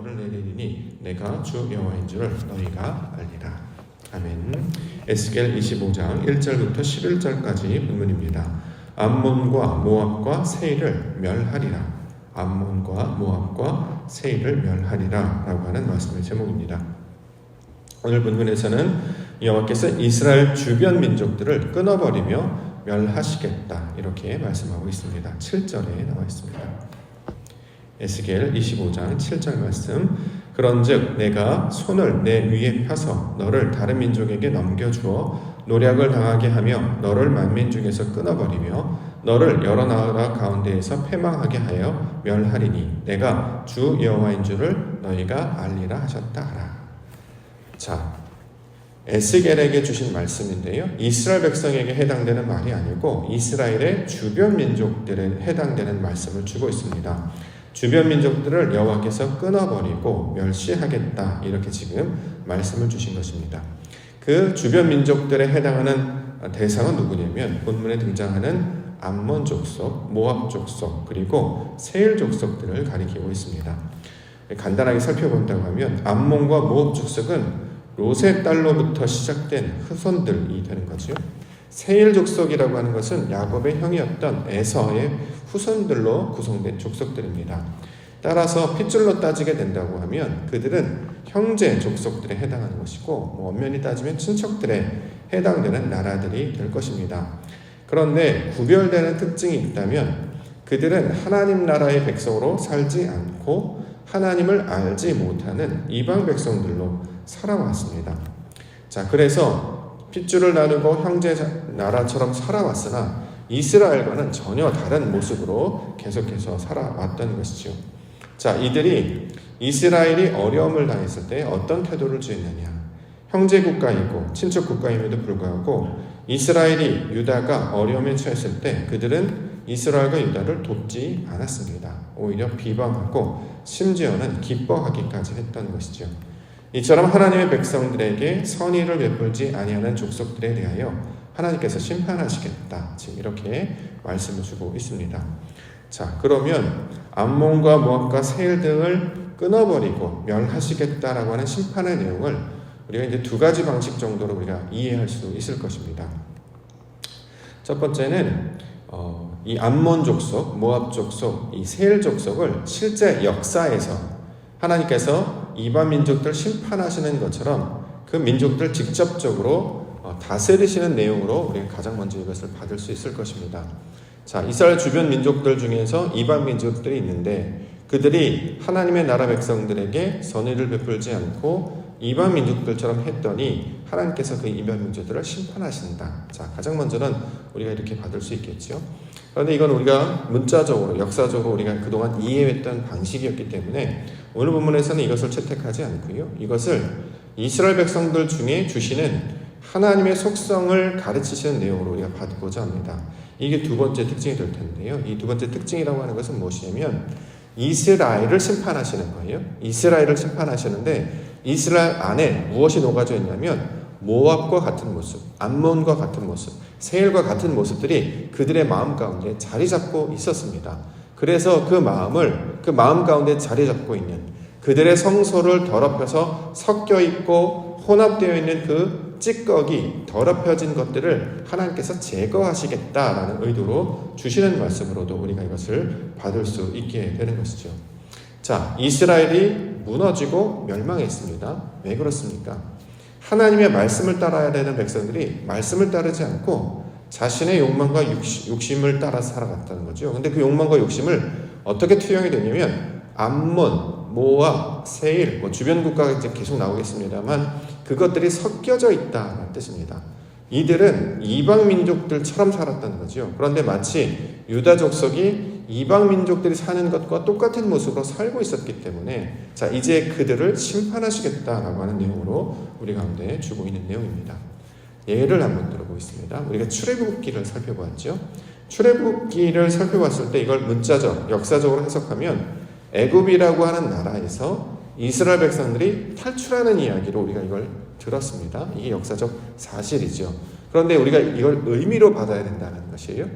너를 내리니 내가 주 여호와인 줄을 너희가 알리라. 아멘. 에스겔 25장 1절부터 11절까지 본문입니다. 암몬과 모압과 세일을 멸하리라. 암몬과 모압과 세일을 멸하리라라고 하는 말씀의 제목입니다. 오늘 본문에서는 여호와께서 이스라엘 주변 민족들을 끊어버리며 멸하시겠다 이렇게 말씀하고 있습니다. 7절에 나와 있습니다. 에스겔 25장 7절 말씀 그런즉 내가 손을 내 위에 펴서 너를 다른 민족에게 넘겨주어 노략을 당하게 하며 너를 만민 중에서 끊어버리며 너를 여러 나라 가운데에서 패망하게 하여 멸하리니 내가 주 여호와인 줄을 너희가 알리라 하셨다 하라. 자, 에스겔에게 주신 말씀인데요. 이스라엘 백성에게 해당되는 말이 아니고 이스라엘의 주변 민족들에 해당되는 말씀을 주고 있습니다. 주변 민족들을 여호와께서 끊어버리고 멸시하겠다 이렇게 지금 말씀을 주신 것입니다. 그 주변 민족들에 해당하는 대상은 누구냐면 본문에 등장하는 암몬 족속, 모압 족속 그리고 세일 족속들을 가리키고 있습니다. 간단하게 살펴본다고 하면 암몬과 모압 족속은 롯의 딸로부터 시작된 후손들이 되는 거죠. 세일 족속이라고 하는 것은 야곱의 형이었던 에서의 후손들로 구성된 족속들입니다. 따라서 핏줄로 따지게 된다고 하면 그들은 형제 족속들에 해당하는 것이고 뭐 엄연히 따지면 친척들에 해당되는 나라들이 될 것입니다. 그런데 구별되는 특징이 있다면 그들은 하나님 나라의 백성으로 살지 않고 하나님을 알지 못하는 이방 백성들로 살아왔습니다. 자, 그래서 핏줄을 나누고 형제 나라처럼 살아왔으나 이스라엘과는 전혀 다른 모습으로 계속해서 살아왔던 것이죠. 자, 이들이 이스라엘이 어려움을 당했을 때 어떤 태도를 취했느냐? 형제 국가이고 친척 국가임에도 불구하고 이스라엘이 유다가 어려움에 처했을 때 그들은 이스라엘과 유다를 돕지 않았습니다. 오히려 비방하고 심지어는 기뻐하기까지 했던 것이죠. 이처럼 하나님의 백성들에게 선의를 베풀지 아니하는 족속들에 대하여 하나님께서 심판하시겠다. 지금 이렇게 말씀을 주고 있습니다. 자, 그러면 암몬과 모압과 세일 등을 끊어버리고 멸하시겠다라고 하는 심판의 내용을 우리가 이제 두 가지 방식 정도로 우리가 이해할 수 있을 것입니다. 첫 번째는 어, 이 암몬 족속, 모압 족속, 이 세일 족속을 실제 역사에서 하나님께서 이방 민족들 심판하시는 것처럼 그 민족들 직접적으로 어, 다스리시는 내용으로 우리가 가장 먼저 이것을 받을 수 있을 것입니다. 자, 이스라엘 주변 민족들 중에서 이방 민족들이 있는데 그들이 하나님의 나라 백성들에게 선의를 베풀지 않고 이방 민족들처럼 했더니 하나님께서 그 이방 민족들을 심판하신다. 자, 가장 먼저는 우리가 이렇게 받을 수 있겠죠. 그런데 이건 우리가 문자적으로, 역사적으로 우리가 그동안 이해했던 방식이었기 때문에 오늘 본문에서는 이것을 채택하지 않고요. 이것을 이스라엘 백성들 중에 주시는 하나님의 속성을 가르치시는 내용으로 우리가 받고자 합니다. 이게 두 번째 특징이 될 텐데요. 이 두 번째 특징이라고 하는 것은 무엇이냐면 이스라엘을 심판하시는 거예요. 이스라엘을 심판하시는데 이스라엘 안에 무엇이 녹아져 있냐면 모압과 같은 모습, 암몬과 같은 모습, 세일과 같은 모습들이 그들의 마음 가운데 자리 잡고 있었습니다. 그래서 그 마음을 그 마음 가운데 자리 잡고 있는 그들의 성소를 더럽혀서 섞여 있고 혼합되어 있는 그 찌꺼기 더럽혀진 것들을 하나님께서 제거하시겠다라는 의도로 주시는 말씀으로도 우리가 이것을 받을 수 있게 되는 것이죠. 자, 이스라엘이 무너지고 멸망했습니다. 왜 그렇습니까? 하나님의 말씀을 따라야 되는 백성들이 말씀을 따르지 않고 자신의 욕망과 욕심 을 따라 살아갔다는 거죠. 근데 그 욕망과 욕심을 어떻게 투영이 되냐면 암몬, 모압, 세일, 뭐 주변 국가가 이제 계속 나오겠습니다만 그것들이 섞여져 있다는 뜻입니다. 이들은 이방 민족들처럼 살았다는 거죠. 그런데 마치 유다 족속이 이방 민족들이 사는 것과 똑같은 모습으로 살고 있었기 때문에 자 이제 그들을 심판하시겠다라고 하는 내용으로 우리 가운데 주고 있는 내용입니다. 예를 한번 들어보겠습니다. 우리가 출애굽기를 살펴보았죠. 출애굽기를 살펴봤을 때 이걸 문자적, 역사적으로 해석하면 애굽이라고 하는 나라에서 이스라엘 백성들이 탈출하는 이야기로 우리가 이걸 들었습니다. 이게 역사적 사실이죠. 그런데 우리가 이걸 의미로 받아야 된다는 것이에요.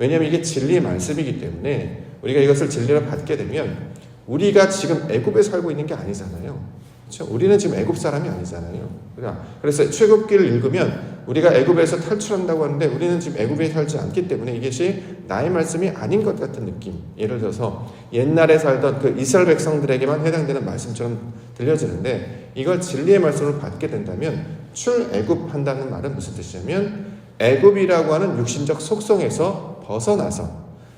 왜냐하면 이게 진리의 말씀이기 때문에 우리가 이것을 진리로 받게 되면 우리가 지금 애굽에 살고 있는 게 아니잖아요. 그렇죠? 우리는 지금 애굽 사람이 아니잖아요. 그러니까 그래서 출애굽기를 읽으면 우리가 애굽에서 탈출한다고 하는데 우리는 지금 애굽에 살지 않기 때문에 이것이 나의 말씀이 아닌 것 같은 느낌. 예를 들어서 옛날에 살던 그 이스라엘 백성들에게만 해당되는 말씀처럼 들려지는데 이걸 진리의 말씀을 받게 된다면 출애굽 한다는 말은 무슨 뜻이냐면 애굽이라고 하는 육신적 속성에서 벗어나서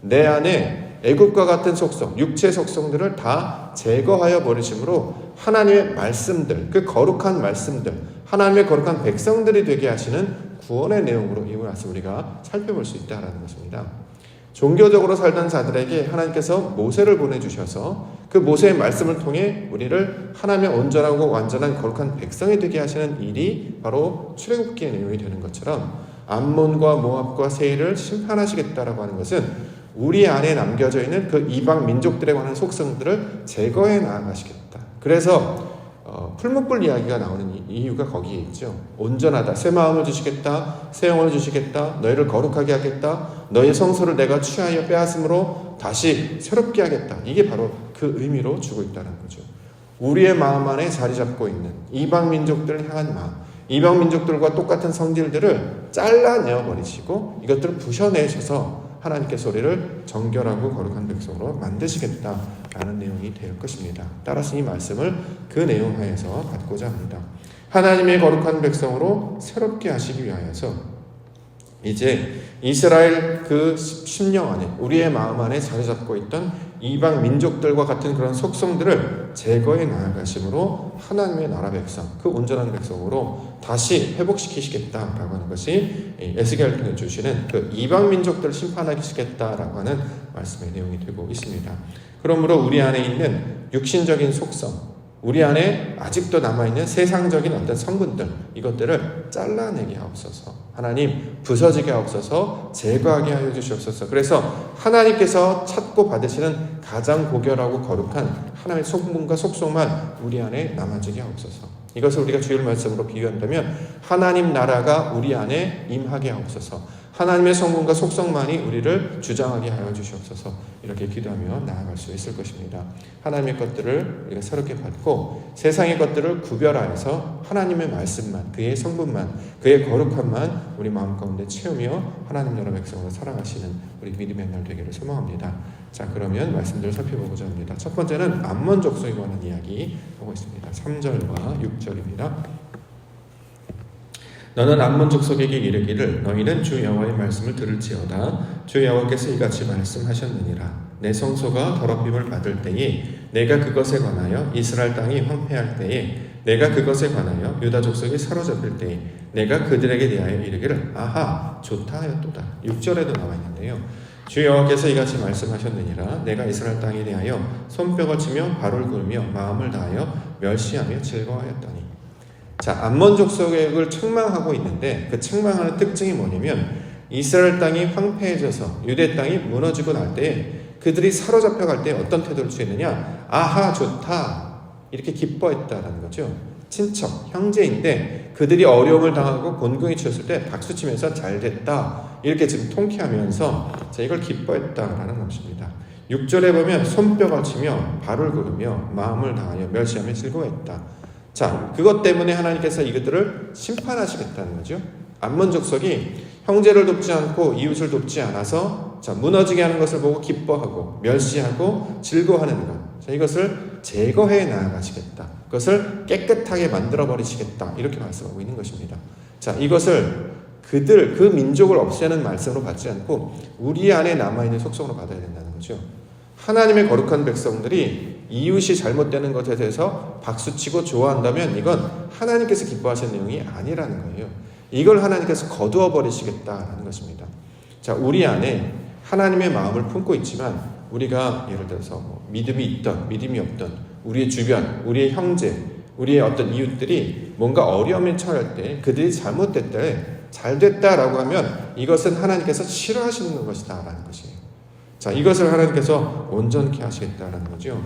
내 안에 애굽과 같은 속성, 육체 속성들을 다 제거하여 버리심으로 하나님의 말씀들, 그 거룩한 말씀들, 하나님의 거룩한 백성들이 되게 하시는 구원의 내용으로 이 말씀 우리가 살펴볼 수 있다라는 것입니다. 종교적으로 살던 자들에게 하나님께서 모세를 보내주셔서 그 모세의 말씀을 통해 우리를 하나님의 온전하고 완전한 거룩한 백성이 되게 하시는 일이 바로 출애굽기의 내용이 되는 것처럼 암몬과 모압과 세일을 심판하시겠다라고 하는 것은 우리 안에 남겨져 있는 그 이방 민족들에 관한 속성들을 제거해 나가시겠다. 그래서 어, 풀무불 이야기가 나오는 이유가 거기에 있죠. 온전하다. 새 마음을 주시겠다. 새 영을 주시겠다. 너희를 거룩하게 하겠다. 너희 성소를 내가 취하여 빼앗음으로 다시 새롭게 하겠다. 이게 바로 그 의미로 주고 있다는 거죠. 우리의 마음 안에 자리 잡고 있는 이방 민족들을 향한 마음, 이방 민족들과 똑같은 성질들을 잘라내어 버리시고 이것들을 부셔내셔서 하나님께서 우리를 정결하고 거룩한 백성으로 만드시겠다라는 내용이 될 것입니다. 따라서 이 말씀을 그 내용 하에서 받고자 합니다. 하나님의 거룩한 백성으로 새롭게 하시기 위하여서 이제 이스라엘 그 심령 안에 우리의 마음 안에 자리 잡고 있던 이방 민족들과 같은 그런 속성들을 제거해 나아가심으로 하나님의 나라 백성, 그 온전한 백성으로 다시 회복시키시겠다라고 하는 것이 에스겔 통해 주시는 그 이방 민족들을 심판하시겠다라고 하는 말씀의 내용이 되고 있습니다. 그러므로 우리 안에 있는 육신적인 속성, 우리 안에 아직도 남아있는 세상적인 어떤 성분들, 이것들을 잘라내게 하옵소서. 하나님, 부서지게 하옵소서, 제거하게 하여 주시옵소서. 그래서 하나님께서 찾고 받으시는 가장 고결하고 거룩한 하나님의 속문과 속성만 우리 안에 남아지게 하옵소서. 이것을 우리가 주일 말씀으로 비유한다면 하나님 나라가 우리 안에 임하게 하옵소서. 하나님의 성분과 속성만이 우리를 주장하게 하여 주시옵소서 이렇게 기도하며 나아갈 수 있을 것입니다. 하나님의 것들을 우리가 새롭게 받고 세상의 것들을 구별하여서 하나님의 말씀만, 그의 성분만, 그의 거룩함만 우리 마음 가운데 채우며 하나님 나라 백성을 사랑하시는 우리 믿음의 날 되기를 소망합니다. 자, 그러면 말씀들을 살펴보고자 합니다. 첫 번째는 암몬 족속에 관한 이야기 보고 있습니다. 3절과 6절입니다. 너는 암몬 족속에게 이르기를 너희는 주 여호와의 말씀을 들을지어다. 주 여호와께서 이같이 말씀하셨느니라. 내 성소가 더럽힘을 받을 때에 내가 그것에 관하여 이스라엘 땅이 황폐할 때에 내가 그것에 관하여 유다 족속이 사로잡힐 때에 내가 그들에게 대하여 이르기를 아하 좋다 하였도다. 6절에도 나와 있는데요. 주 여호와께서 이같이 말씀하셨느니라. 내가 이스라엘 땅에 대하여 손뼉을 치며 발을 굴며 마음을 다하여 멸시하며 즐거워하였더니 자, 암몬 족속을 책망하고 있는데 그 책망하는 특징이 뭐냐면 이스라엘 땅이 황폐해져서 유대 땅이 무너지고 날때 그들이 사로잡혀 갈 때 어떤 태도를 취했느냐? 아하 좋다 이렇게 기뻐했다라는 거죠. 친척, 형제인데 그들이 어려움을 당하고 곤궁이 치었을 때 박수치면서 잘 됐다 이렇게 지금 통쾌하면서 자, 이걸 기뻐했다라는 것입니다. 6절에 보면 손뼉을 치며 발을 구르며 마음을 다하여 멸시하며 즐거워했다. 자, 그것 때문에 하나님께서 이것들을 심판하시겠다는 거죠. 암몬 족속이 형제를 돕지 않고 이웃을 돕지 않아서 자, 무너지게 하는 것을 보고 기뻐하고 멸시하고 즐거워하는 것. 자, 이것을 제거해 나가시겠다. 그것을 깨끗하게 만들어 버리시겠다. 이렇게 말씀하고 있는 것입니다. 자, 이것을 그들 그 민족을 없애는 말씀으로 받지 않고 우리 안에 남아 있는 속성으로 받아야 된다는 거죠. 하나님의 거룩한 백성들이 이웃이 잘못되는 것에 대해서 박수치고 좋아한다면 이건 하나님께서 기뻐하시는 내용이 아니라는 거예요. 이걸 하나님께서 거두어 버리시겠다는 것입니다. 자, 우리 안에 하나님의 마음을 품고 있지만 우리가 예를 들어서 뭐 믿음이 있던 믿음이 없던 우리의 주변, 우리의 형제, 우리의 어떤 이웃들이 뭔가 어려움에 처할 때 그들이 잘못됐다, 잘 됐다라고 하면 이것은 하나님께서 싫어하시는 것이다라는 것이에요. 자, 이것을 하나님께서 온전케 하시겠다라는 거죠.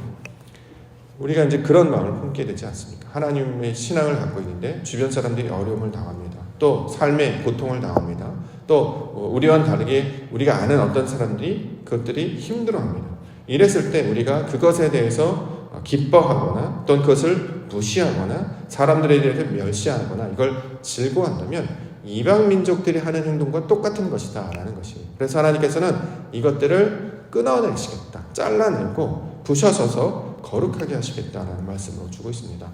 우리가 이제 그런 마음을 품게 되지 않습니까? 하나님의 신앙을 갖고 있는데 주변 사람들이 어려움을 당합니다. 또 삶의 고통을 당합니다. 또 우리와는 다르게 우리가 아는 어떤 사람들이 그것들이 힘들어합니다. 이랬을 때 우리가 그것에 대해서 기뻐하거나 또는 그것을 무시하거나 사람들에 대해서 멸시하거나 이걸 즐거워한다면 이방 민족들이 하는 행동과 똑같은 것이다라는 것이에요. 그래서 하나님께서는 이것들을 끊어내시겠다, 잘라내고 부셔서서 거룩하게 하시겠다라는 말씀을 주고 있습니다.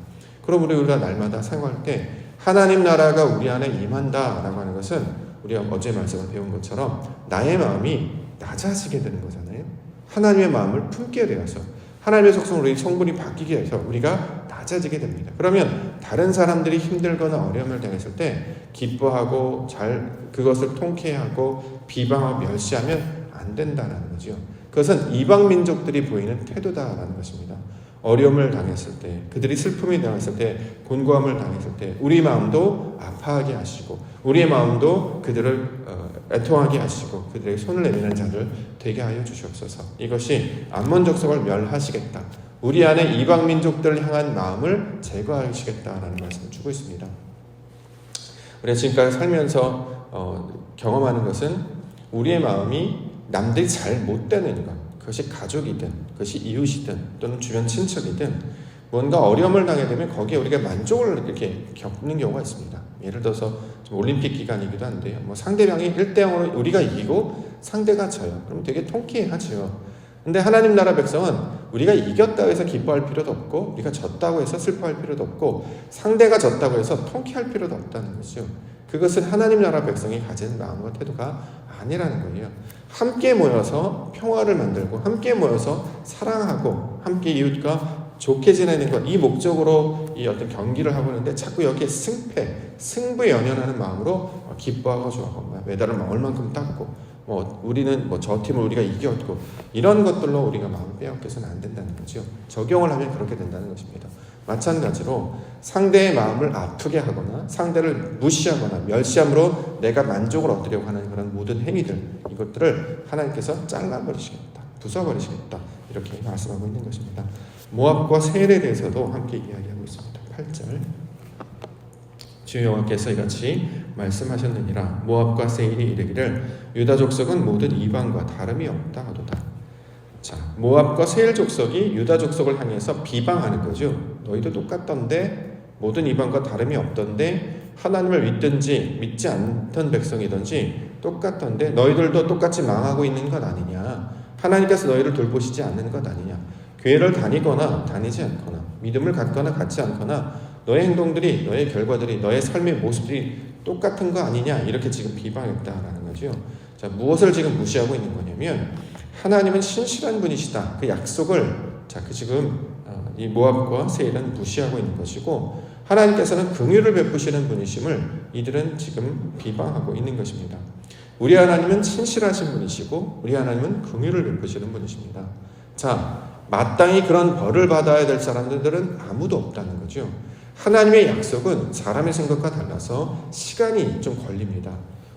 우리 우리가 날마다 생활할 때 하나님 나라가 우리 안에 임한다라고 하는 것은 우리가 어제 말씀을 배운 것처럼 나의 마음이 낮아지게 되는 거잖아요. 하나님의 마음을 품게 되어서 하나님의 속성 우리 성분이 바뀌게 해서 우리가 낮아지게 됩니다. 그러면 다른 사람들이 힘들거나 어려움을 당했을 때 기뻐하고 잘 그것을 통쾌하고 비방하고 멸시하면 안 된다는 거죠. 그것은 이방 민족들이 보이는 태도다라는 것입니다. 어려움을 당했을 때, 그들이 슬픔이 당했을 때, 곤고함을 당했을 때, 우리 마음도 아파하게 하시고, 우리의 마음도 그들을 어, 애통하게 하시고, 그들에게 손을 내미는 자를 되게 하여 주시옵소서. 이것이 암몬 족속을 멸하시겠다. 우리 안에 이방 민족들을 향한 마음을 제거하시겠다라는 말씀을 주고 있습니다. 우리가 지금까지 살면서 어, 경험하는 것은 우리의 마음이 남들이 잘 못 되는 것, 그것이 가족이든, 그것이 이웃이든, 또는 주변 친척이든, 뭔가 어려움을 당하게 되면 거기에 우리가 만족을 이렇게 겪는 경우가 있습니다. 예를 들어서 올림픽 기간이기도 한데요. 뭐 상대방이 1대 0으로 우리가 이기고 상대가 져요. 그럼 되게 통쾌하죠. 근데 하나님 나라 백성은 우리가 이겼다고 해서 기뻐할 필요도 없고 우리가 졌다고 해서 슬퍼할 필요도 없고 상대가 졌다고 해서 통쾌할 필요도 없다는 거죠. 그것은 하나님 나라 백성이 가진 마음과 태도가 아니라는 거예요. 함께 모여서 평화를 만들고 함께 모여서 사랑하고 함께 이웃과 좋게 지내는 것 이 목적으로 이 어떤 경기를 하고 있는데 자꾸 여기에 승패, 승부에 연연하는 마음으로 기뻐하고 좋아하고 메달을 얼만큼 땄고 뭐 우리는 뭐 저 팀을 우리가 이겼고 이런 것들로 우리가 마음을 빼앗겨서는 안 된다는 거죠. 적용을 하면 그렇게 된다는 것입니다. 마찬가지로 상대의 마음을 아프게 하거나 상대를 무시하거나 멸시함으로 내가 만족을 얻으려고 하는 그런 모든 행위들 이것들을 하나님께서 잘라버리시겠다, 부숴버리시겠다 이렇게 말씀하고 있는 것입니다. 모압과 세일에 대해서도 함께 이야기하고 있습니다. 8절 주 여호와께서 이같이 말씀하셨느니라 모압과 세일이 이르기를 유다 족속은 모든 이방과 다름이 없다 하도다. 자, 모압과 세일 족속이 유다 족속을 향해서 비방하는 거죠. 너희도 똑같던데 모든 이방과 다름이 없던데 하나님을 믿든지 믿지 않던 백성이든지 똑같던데 너희들도 똑같이 망하고 있는 것 아니냐? 하나님께서 너희를 돌보시지 않는 것 아니냐? 교회를 다니거나 다니지 않거나 믿음을 갖거나 갖지 않거나 너의 행동들이 너의 결과들이 너의 삶의 모습들이 똑같은 거 아니냐 이렇게 지금 비방했다라는 거죠. 자 무엇을 지금 무시하고 있는 거냐면 하나님은 신실한 분이시다. 그 약속을 자그 지금 어, 이 모압과 세일은 무시하고 있는 것이고 하나님께서는 긍휼을 베푸시는 분이심을 이들은 지금 비방하고 있는 것입니다. 우리 하나님은 신실하신 분이시고 우리 하나님은 긍휼을 베푸시는 분이십니다. 자 마땅히 그런 벌을 받아야 될 사람들은 아무도 없다는 거죠. 하나님의 약속은 사람의 생각과 달라서 시간이 좀 걸립니다.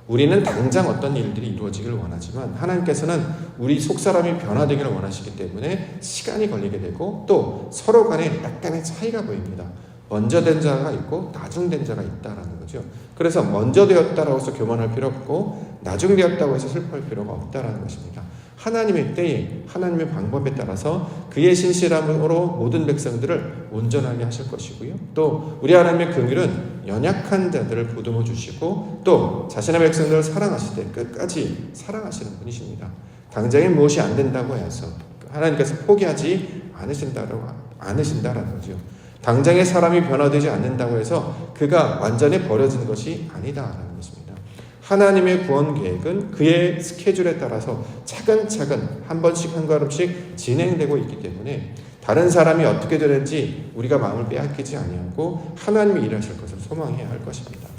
우리는 당장 어떤 일들이 이루어지기를 원하지만 하나님께서는 우리 속사람이 변화되기를 원하시기 때문에 시간이 걸리게 되고 또 서로 간에 약간의 차이가 보입니다. 먼저 된 자가 있고 나중 된 자가 있다라는 거죠. 그래서 먼저 되었다라고 해서 교만할 필요 없고 나중 되었다고 해서 슬퍼할 필요가 없다라는 것입니다. 하나님의 때에 하나님의 방법에 따라서 그의 신실함으로 모든 백성들을 온전하게 하실 것이고요. 또 우리 하나님의 긍휼은 연약한 자들을 보듬어 주시고 또 자신의 백성들을 사랑하실 때 끝까지 사랑하시는 분이십니다. 당장에 무엇이 안 된다고 해서 하나님께서 포기하지 않으신다라고 않으신다라는 거죠. 당장에 사람이 변화되지 않는다고 해서 그가 완전히 버려진 것이 것입니다. 하나님의 구원 계획은 그의 스케줄에 따라서 차근차근 한 번씩 한 걸음씩 진행되고 있기 때문에 다른 사람이 어떻게 되는지 우리가 마음을 빼앗기지 아니하고 하나님이 일하실 것을 소망해야 할 것입니다.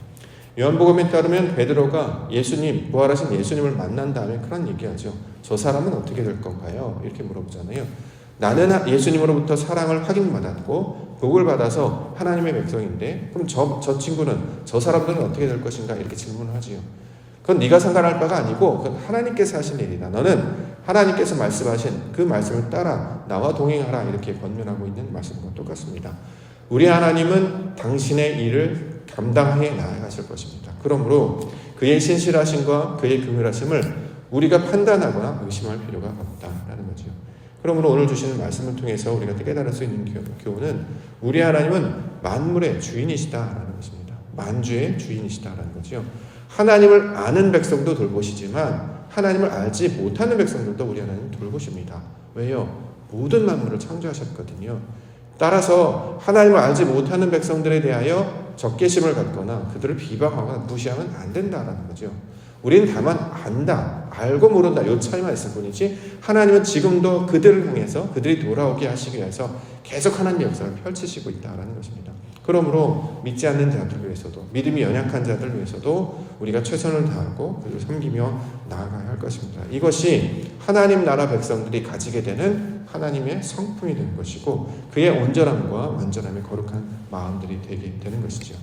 요한복음에 따르면 베드로가 예수님 부활하신 예수님을 만난 다음에 그런 얘기하죠. 저 사람은 어떻게 될 건가요? 이렇게 물어보잖아요. 나는 예수님으로부터 사랑을 확인받았고 복을 받아서 하나님의 백성인데 그럼 저, 저 친구는 저 사람들은 어떻게 될 것인가 이렇게 질문을 하지요. 그건 네가 상관할 바가 아니고 그건 하나님께서 하신 일이다. 너는 하나님께서 말씀하신 그 말씀을 따라 나와 동행하라 이렇게 권면하고 있는 말씀과 똑같습니다. 우리 하나님은 당신의 일을 감당해 나아가실 것입니다. 그러므로 그의 신실하심과 그의 긍휼하심을 우리가 판단하거나 의심할 필요가 없다라는 거죠. 그러므로 오늘 주시는 말씀을 통해서 우리가 깨달을 수 있는 교- 교훈은 우리 하나님은 만물의 주인이시다라는 것입니다. 만주의 주인이시다라는 거죠. 하나님을 아는 백성도 돌보시지만 하나님을 알지 못하는 백성들도 우리 하나님 돌보십니다. 왜요? 모든 만물을 창조하셨거든요. 따라서 하나님을 알지 못하는 백성들에 대하여 적개심을 갖거나 그들을 비방하거나 무시하면 안 된다라는 거죠. 우리는 다만 안다, 알고 모른다 이 차이만 있을 뿐이지 하나님은 지금도 그들을 향해서 그들이 돌아오게 하시기 위해서 계속 하나님의 역사를 펼치시고 있다라는 것입니다. 그러므로 믿지 않는 자들 위해서도 믿음이 연약한 자들 위해서도 우리가 최선을 다하고 그들을 섬기며 나아가야 할 것입니다. 이것이 하나님 나라 백성들이 가지게 되는 하나님의 성품이 되는 것이고 그의 온전함과 완전함의 거룩한 마음들이 되게 되는 것이죠.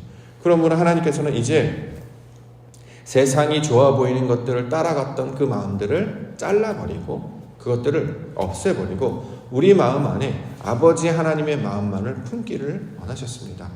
그러므로 하나님께서는 이제 세상이 좋아 보이는 것들을 따라갔던 그 마음들을 잘라버리고 그것들을 없애버리고 우리 마음 안에 아버지 하나님의 마음만을 품기를 원하셨습니다.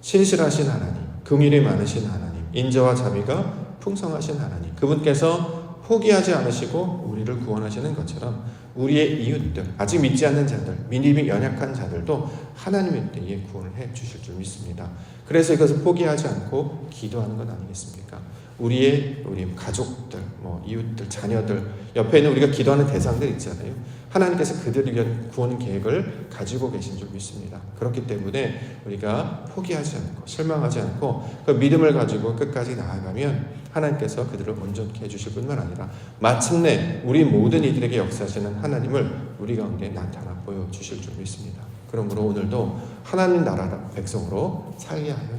신실하신 하나님, 긍휼이 많으신 하나님, 인자와 자비가 풍성하신 하나님, 그분께서 포기하지 않으시고 우리를 구원하시는 것처럼 우리의 이웃들, 아직 믿지 않는 자들, 믿음이 연약한 자들도 하나님의 때에 구원을 해 주실 줄 믿습니다. 그래서 이것을 포기하지 않고 기도하는 것 아니겠습니까? 우리의 우리 가족들, 뭐 이웃들, 자녀들 옆에 있는 우리가 기도하는 대상들 있잖아요. 하나님께서 그들을 위한 구원 계획을 가지고 계신 줄 믿습니다. 그렇기 때문에 우리가 포기하지 않고 실망하지 않고 그 믿음을 가지고 끝까지 나아가면 하나님께서 그들을 온전케 해주실 뿐만 아니라 마침내 우리 모든 이들에게 역사하시는 하나님을 우리 가운데 나타나 보여주실 줄 믿습니다. 그러므로 오늘도 하나님 나라 백성으로 살게 하여.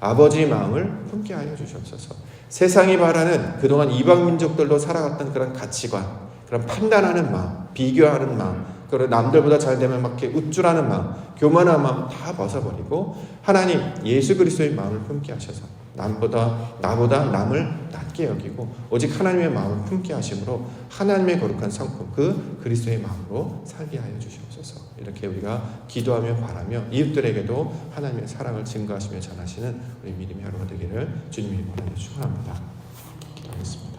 아버지의 마음을 품게 하여 주시옵소서. 세상이 바라는 그동안 이방 민족들로 살아갔던 그런 가치관, 그런 판단하는 마음, 비교하는 마음, 그리고 남들보다 잘 되면 막 이렇게 우쭐하는 마음, 교만한 마음 다 벗어버리고 하나님 예수 그리스도의 마음을 품게 하셔서 남보다 나보다 남을 낮게 여기고 오직 하나님의 마음을 품게 하심으로 하나님의 거룩한 성품 그 그리스도의 마음으로 살게 하여 주시옵소서. 이렇게 우리가 기도하며 바라며 이웃들에게도 하나님의 사랑을 증거하시며 전하시는 우리 믿음의 하루가 되기를 주님의 이름으로 축원합니다. 기도하겠습니다.